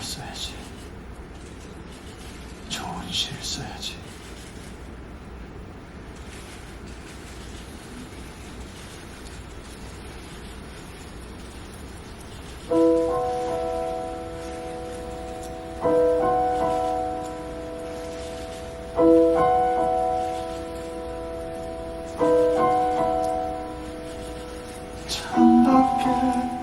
실수해야지. 좋은 실수해야지. 창밖에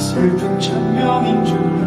슬픈 천명인 줄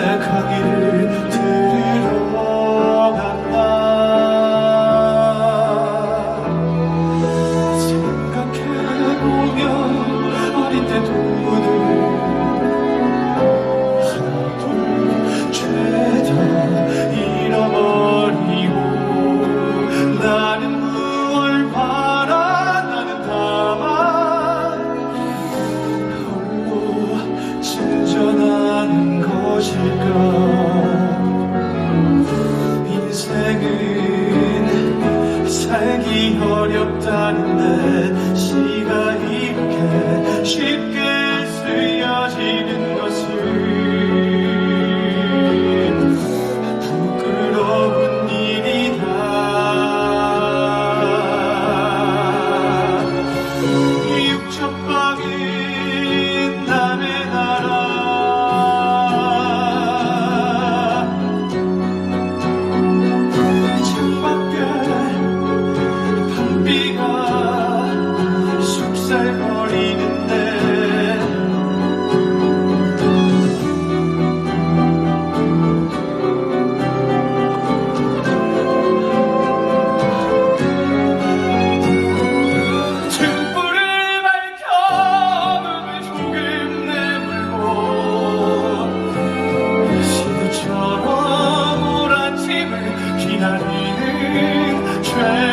고백하기를 인생은 살기 어렵다는데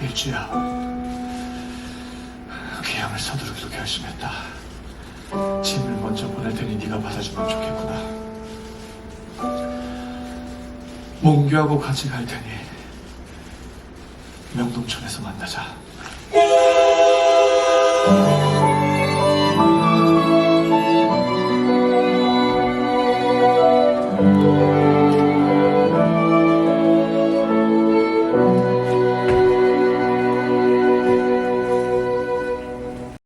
일주야 그 계양을 서두르기로 결심했다. 짐을 먼저 보낼 테니 네가 받아주면 좋겠구나. 몽규하고 같이 갈 테니 명동촌에서 만나자.